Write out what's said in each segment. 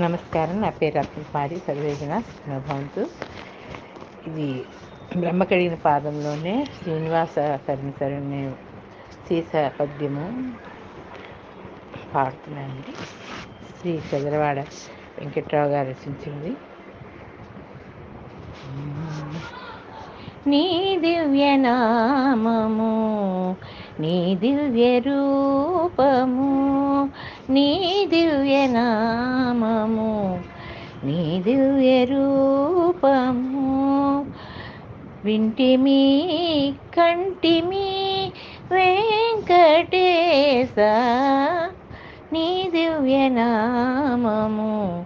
నమస్కారం. నా పేరు రత్నపాడి సర్వేజన భవంతు ఇది బ్రహ్మ కడిగిన పాదంలోనే శ్రీనివాస కర్మసరణి సీస పద్యము పాడుతున్నానండి. శ్రీ చదరవాడ వెంకట్రావు గారు రచించింది. నీ దివ్య నామము నీ దివ్య రూపము నీ దివ్య నామము నీ దివ్య రూపము. వింటిమి కంటిమి వెంకటేశ నీ దివ్య నామము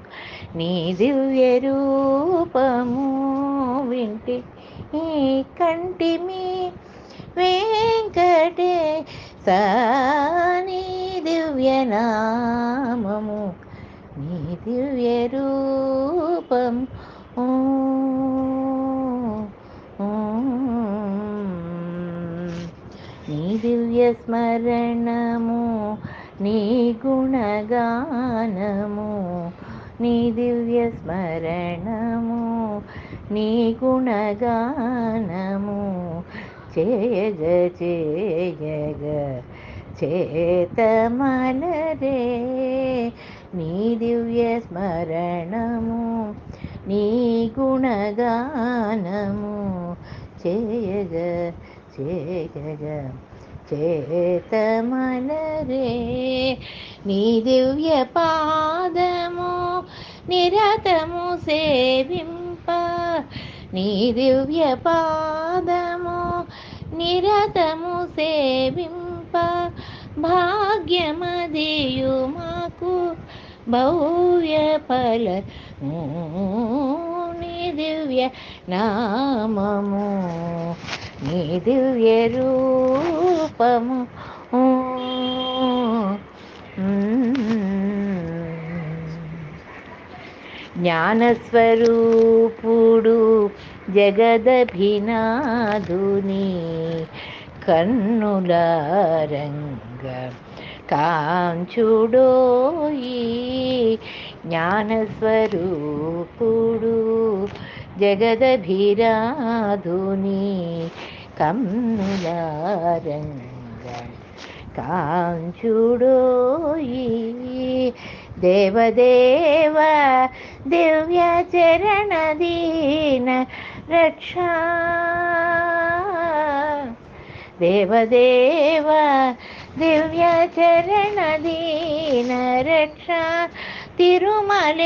నీ దివ్య రూపము. వింటి ఈ కంటిమి వెంకటేశ నామము నీ దివ్య రూపం. నీ దివ్య స్మరణము నీ గుణగానము. నీ దివ్య స్మరణము నీ గుణగానము. చేయగ చేయగ చేతమలరే నీ దివ్య స్మరణము నీ గుణగానము చేయగ చేయగ చేతమలరే నీ దివ్య పాదము నిరతము సేవింప. నీ దివ్య పాదము నిరతము సేవింప. భాగ్యమదేయు మాకు భవ్య ఫల. నీ దివ్య నామము నీ దివ్య రూపము. జ్ఞానస్వరూపుడు జగదభినాధుని కన్నుల రంగ కాంచుడోయి జ్ఞానస్వరూపుడు జగదభిరాధుని కన్నుల రంగ కాంచుడోయి దేవదేవ దివ్య చరణదీన రక్షా దేవదేవ దివ్య చరణ దీన రక్ష తిరుమలేశ్వర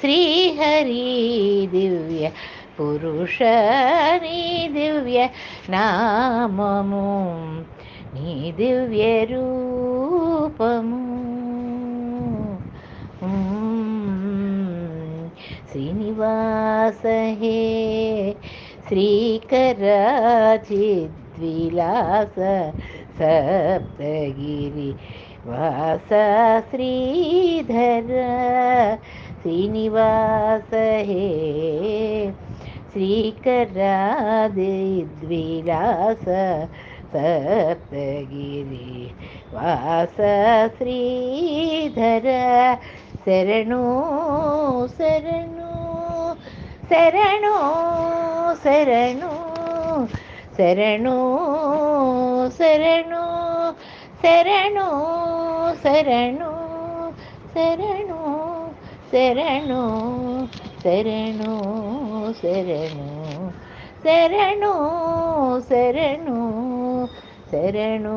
శ్రీహరి దివ్య పురుష దివ్య నామము నీ దివ్య రూపము. శ్రీనివాస హే. శ్రీకరాజిద్విలాస సప్తగిరి వాస శ్రీధర శ్రీనివాస హే శ్రీకరాదిద్విలాస సప్తగిరి వాస శ్రీధర శరణు శరణు శరణు శరణు శరణు శరణు శరణు శరణు శరణు శరణు శరణు శరణు శరణు శరణు శరణు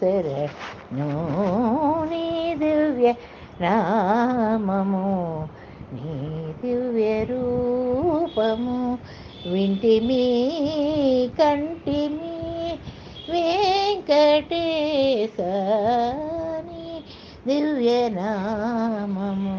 శరణు నీ దివ్య నామము నీ దివ్య రూపము వింటిమి కంటిమి వెంకటేశని దివ్యనామము.